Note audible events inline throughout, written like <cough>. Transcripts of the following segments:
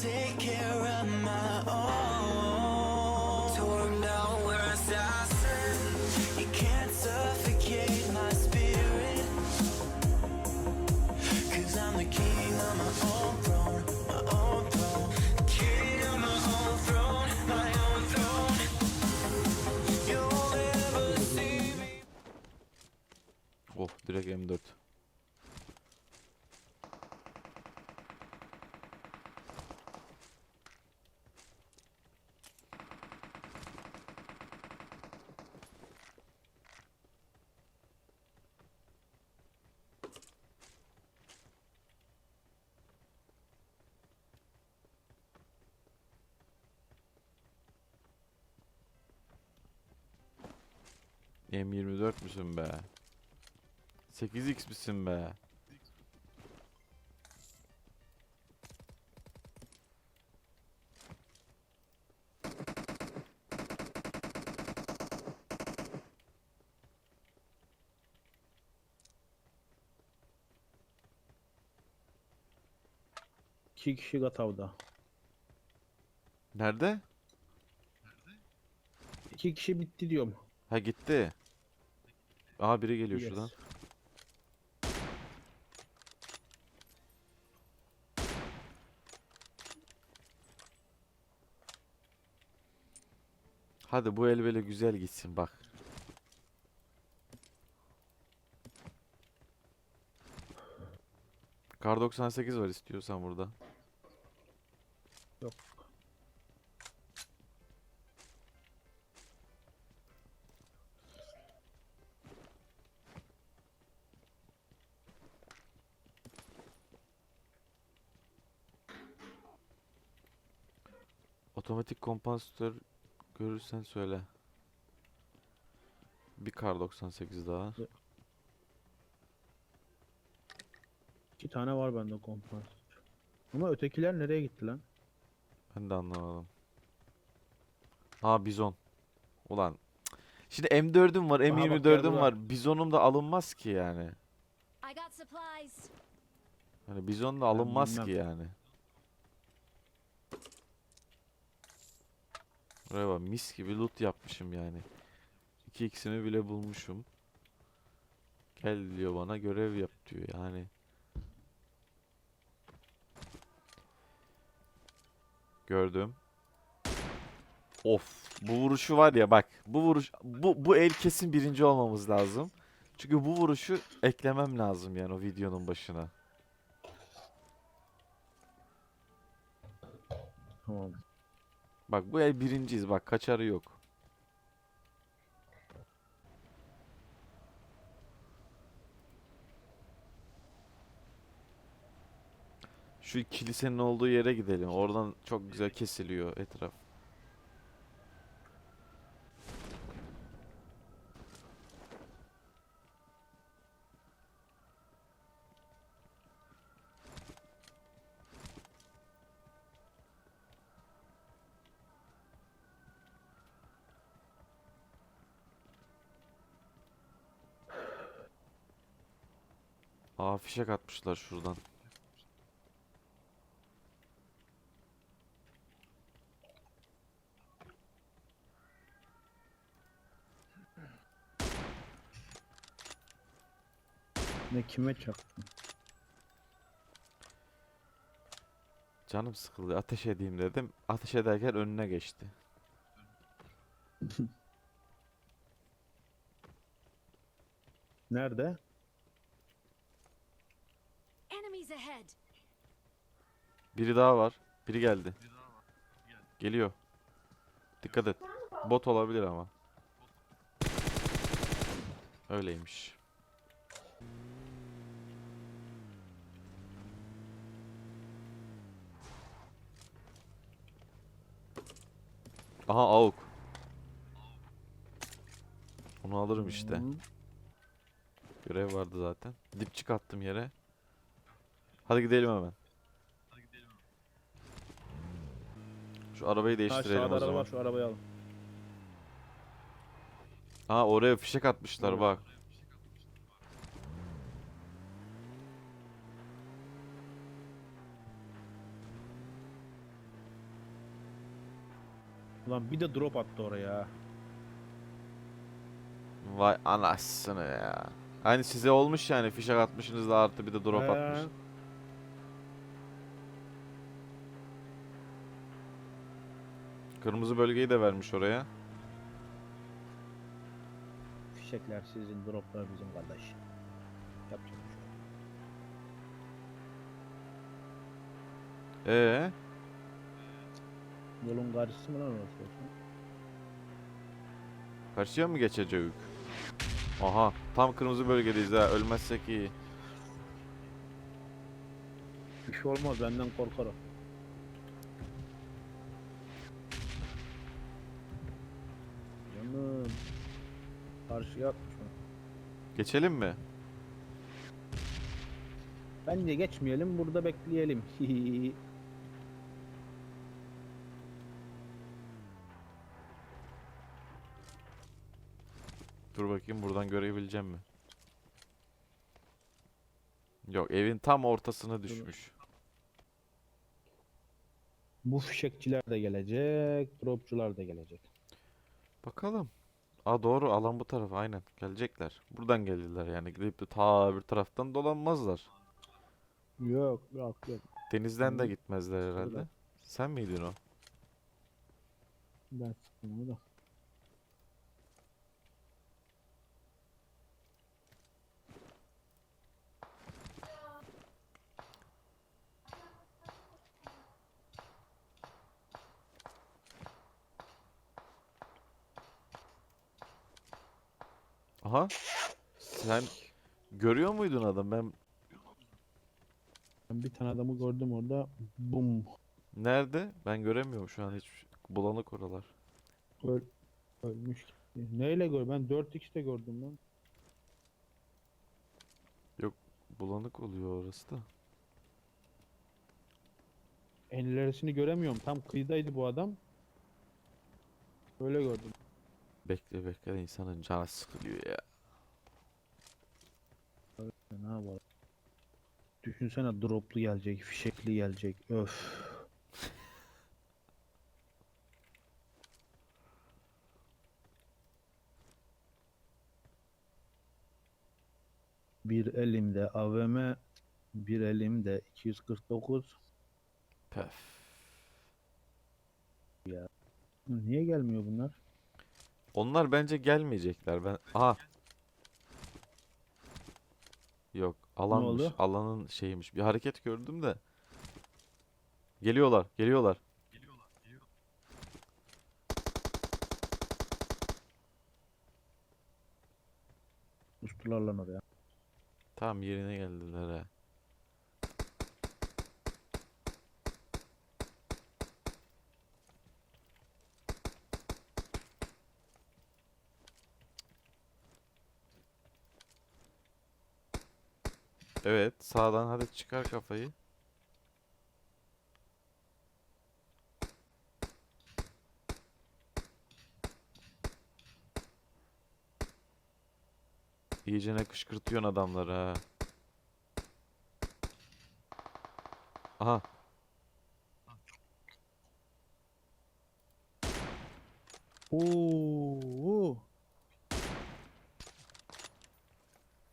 take care of my own. Down where I stand, you can't suffocate my spirit. Cause I'm the king of my own throne, my own throne. King of my own throne, my own throne. You'll never see me. Oh direkt M4. M24 müsün be? 8x misin be? İki kişi Gatav'da. Nerede? İki kişi bitti diyorum. Ha gitti. Aha biri geliyor Yes. şuradan. Hadi bu el böyle güzel gitsin bak. Kar 98 var istiyorsan burada. Yok. Otomatik kompansatör görürsen söyle. Bir kar 98 daha. İki tane var bende kompans. Ama ötekiler nereye gitti lan? Ben de anlamadım. Ha bizon. Ulan. Şimdi M4'üm var, Aha bak, gel M24'üm buraya. var. Bizonum da alınmaz ki yani. Hani bizon da alınmaz ki yani. Buraya bak mis gibi loot yapmışım yani. 2x'imi bile bulmuşum. Gel diyor bana görev yap diyor yani. Gördüm. Of bu vuruşu var ya bak bu vuruş bu bu el kesin birinci olmamız lazım. Çünkü bu vuruşu eklemem lazım yani o videonun başına. Tamam. Bak bu el birinciyiz bak kaçarı yok. Şu kilisenin olduğu yere gidelim. Oradan çok güzel kesiliyor etraf. Aa fişek atmışlar şuradan. Ne kime çaktın? Canım sıkıldı. Ateş edeyim dedim. Ateş ederken önüne geçti. <laughs> Nerede? Enemies ahead. Biri daha var. Biri geldi. Geliyor. Dikkat et. Bot olabilir ama. Öyleymiş. Aha AUK. Onu alırım işte. Görev vardı zaten. Dipçik attım yere. Hadi gidelim hemen. Şu arabayı Ha değiştirelim sağda o araba zaman. var şu arabayı al. Aa oraya fişek atmışlar bak. Ulan bir de drop attı oraya. Vay anasını ya. Hani size olmuş yani fişek atmışsınız da artı bir de drop Ee, atmış. Kırmızı bölgeyi de vermiş oraya. Fişekler sizin, droplar bizim kardeş. Yapacak bir şey yok. Ee, Yolun karşısı mı lan orası? olsun? karşıya mı geçecek? Aha, tam kırmızı bölgedeyiz ha. Ölmezsek iyi. Bir şey olmaz benden korkar o. Canım. Karşıya atmış. Geçelim mi? Bence geçmeyelim burada bekleyelim. <laughs> Dur bakayım buradan görebileceğim mi? Yok, evin tam ortasına düşmüş. Bu fişekçiler de gelecek, dropçular da gelecek. Bakalım. Aa doğru alan bu tarafa aynen gelecekler. Buradan geldiler yani gidip de ta bir taraftan dolanmazlar. Yok, yok, yok. Denizden de gitmezler herhalde. Sen miydin o? Ben sıktım onu da. Aha. Sen görüyor muydun adam? Ben Ben bir tane adamı gördüm orada. Bum. nerede? Ben göremiyorum şu an hiç bulanık oralar. Öl ölmüş. Neyle gör? Ben 4x'te gördüm lan. Bulanık oluyor orası da. En ilerisini göremiyorum. Tam kıyıdaydı bu adam. Öyle gördüm. Bekle bekle insanın canı sıkılıyor ya. Ne yapalım? Düşünsene droplu gelecek, fişekli gelecek. Öf. <laughs> Bir elimde AVM, bir elimde 249. Pef. Niye gelmiyor bunlar? Onlar bence gelmeyecekler. Ben aha. Yok, alanmış. oldu? Alanın şeymiş. Bir hareket gördüm de. Geliyorlar, geliyorlar. Ustular lan oraya. Tam yerine geldiler ha. Evet, sağdan hadi çıkar kafayı. İyicene kışkırtıyorsun adamları ha. Aha. Oo.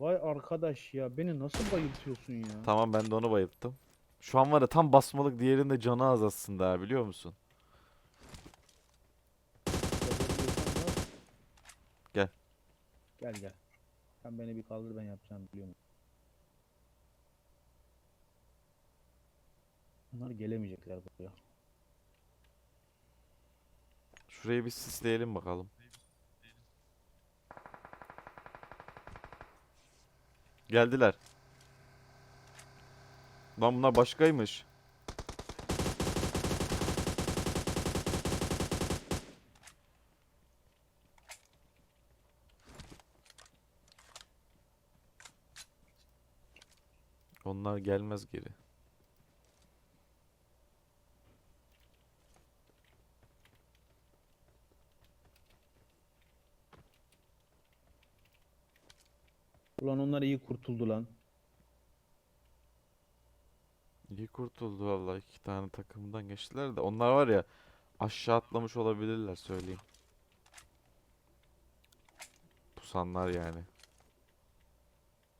Vay arkadaş ya beni nasıl bayıltıyorsun ya? Tamam ben de onu bayılttım. Şu an var ya tam basmalık diğerinde canı az aslında ha, biliyor musun? Gel. Gel gel. Sen beni bir kaldır ben yapacağım biliyor musun? Bunlar gelemeyecekler buraya. Şurayı bir sisleyelim bakalım. Geldiler. Lan bunlar başkaymış. Onlar gelmez geri. Ulan onlar iyi kurtuldu lan. İyi kurtuldu vallahi iki tane takımdan geçtiler de onlar var ya Aşağı atlamış olabilirler söyleyeyim. Pusanlar yani.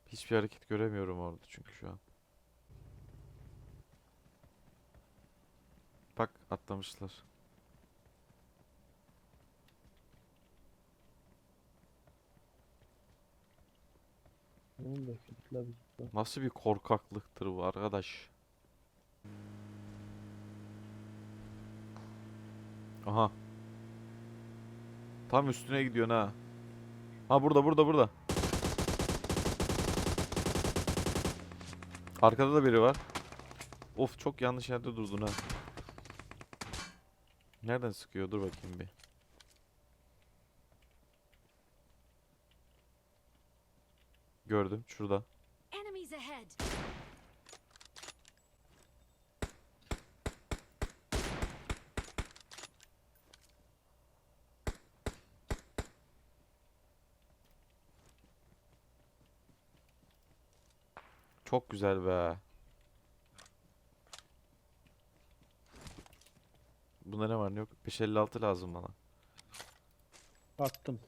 Hiçbir hareket göremiyorum orada çünkü şu an. Bak atlamışlar. Nasıl bir korkaklıktır bu arkadaş? Aha. Tam üstüne gidiyorsun ha. Ha burada burada burada. Arkada da biri var. Of çok yanlış yerde durdun ha. Nereden sıkıyor? Dur bakayım bir. Gördüm şurada. Çok güzel be. Bunda ne var ne yok? 556 lazım bana. Attım.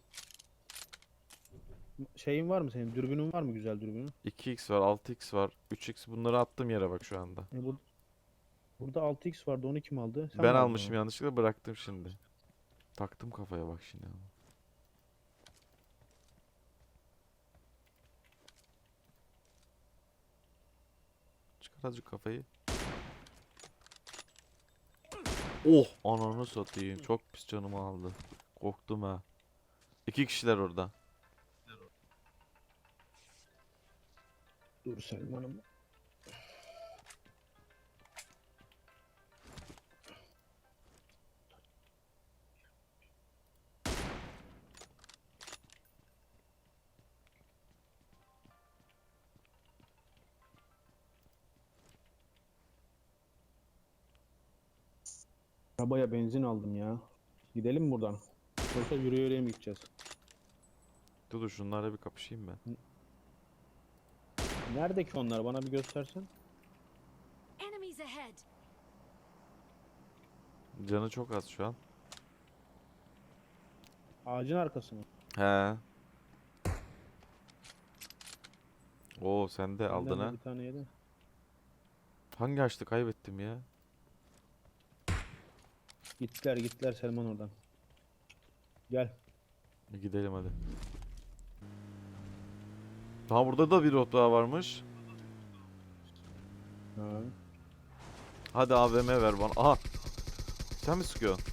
Şeyin var mı senin? Dürbünün var mı güzel dürbünün? 2x var, 6x var, 3x bunları attım yere bak şu anda. E bu, burada 6x vardı onu kim aldı? Sen ben aldın almışım onu? yanlışlıkla bıraktım şimdi. Taktım kafaya bak şimdi ama. Çıkar azıcık kafayı. Oh! Ananı satayım. Çok pis canımı aldı. Korktum ha. İki kişiler orada. Dur Selman'ım. Arabaya benzin aldım ya. Gidelim buradan? Yoksa yürüye yürüye mi gideceğiz? Dur dur şunlarla bir kapışayım ben. Nerede ki onlar? Bana bir göstersen. Enemies ahead. Canı çok az şu an. Ağacın arkası mı? He. Oo sen de aldın ha. Bir tane yedi. Hangi açtı kaybettim ya? Gittiler gittiler Selman oradan. Gel. Gidelim hadi. Daha burada da bir rot daha varmış. Ha. Hadi AVM ver bana. Aha. Sen mi sıkıyorsun?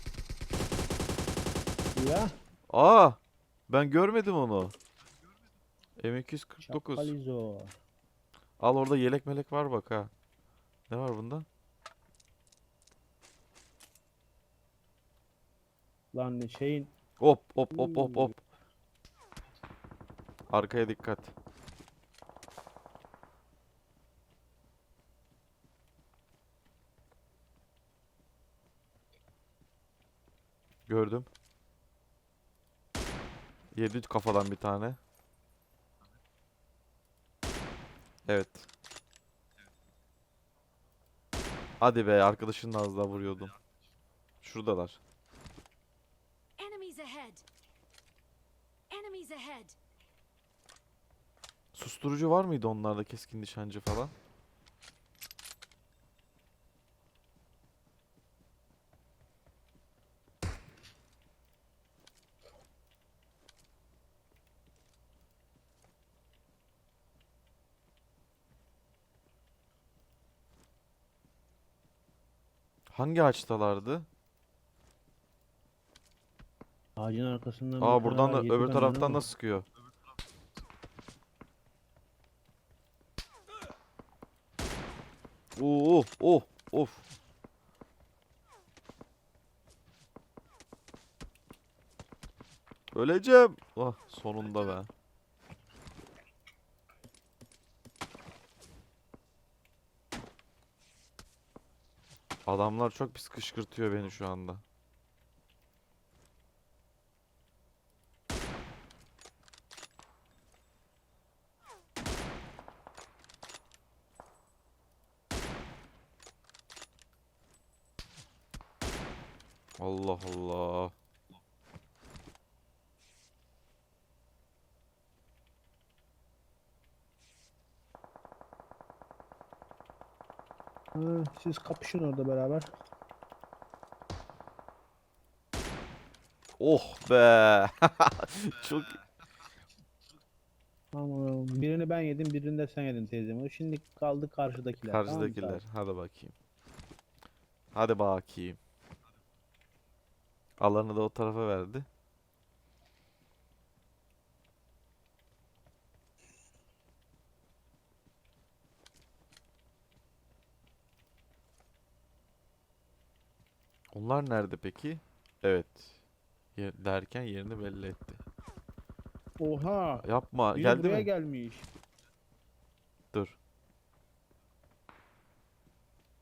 Ya. Aa! Ben görmedim onu. M249. Şapkalizo. Al orada yelek melek var bak ha. Ne var bunda? Lan şeyin Hop hop hop hop hop. Arkaya dikkat. Gördüm. Yedi kafadan bir tane. Evet. Hadi be arkadaşınla az daha vuruyordum. Şuradalar. Susturucu var mıydı onlarda keskin nişancı falan? Hangi ağaçtalardı? ağacın arkasından Aa buradan da öbür taraftan da sıkıyor. Oo, oh, of. Öleceğim. Ah, sonunda be. Adamlar çok pis kışkırtıyor beni şu anda. Allah Allah. Ha, siz kapışın orada beraber. Oh be. <laughs> Çok Tamam. Birini ben yedim, birini de sen yedin teyzem. Şimdi kaldı karşıdakiler. tamam mı? karşıdakiler. Hadi bakayım. Hadi bakayım. Alanı da o tarafa verdi. Onlar nerede peki? Evet. Yer- derken yerini belli etti. Oha! Yapma. Biri Geldi buraya mi? gelmiş. Dur.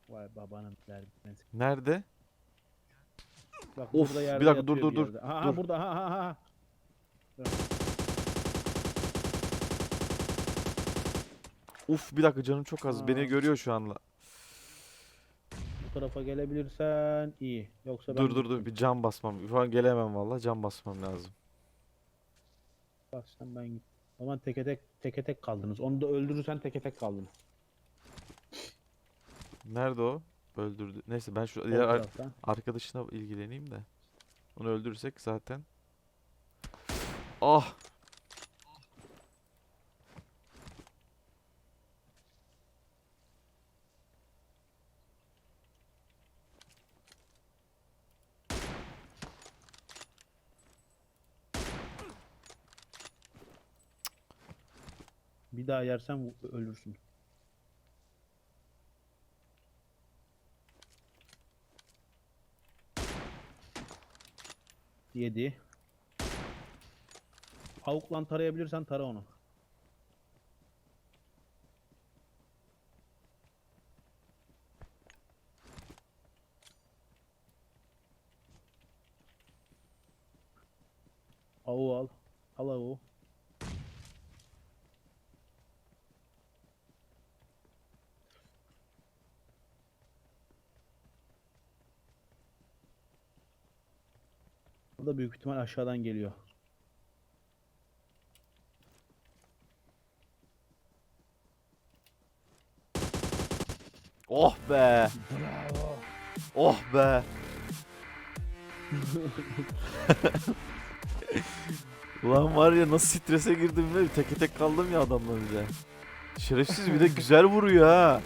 Vay babanın derdine. Nerede? Bak Of, bir dakika, dur, dur, dur. Ha, dur. ha burada ha ha ha. Uf bir dakika canım çok az. Beni Aa. görüyor şu anla. Tarafa gelebilirsen iyi. Yoksa ben Dur dur dur bir cam basmam. Şu an gelemem valla cam basmam lazım. Bak sen ben git. O zaman teke tek teke tek kaldınız. Onu da öldürürsen teke tek kaldın. Nerede o? Öldürdü. Neyse ben şu diğer ar- taraftan. arkadaşına ilgileneyim de. Onu öldürürsek zaten. Ah! Bir daha yersen ölürsün. Yedi. Avuklan tarayabilirsen tara onu. Avu al. Al avu. O da büyük ihtimal aşağıdan geliyor. Oh be! Oh be! <laughs> Ulan var ya nasıl strese girdim ve teke tek kaldım ya adamdan önce. Şerefsiz bir de güzel vuruyor ha.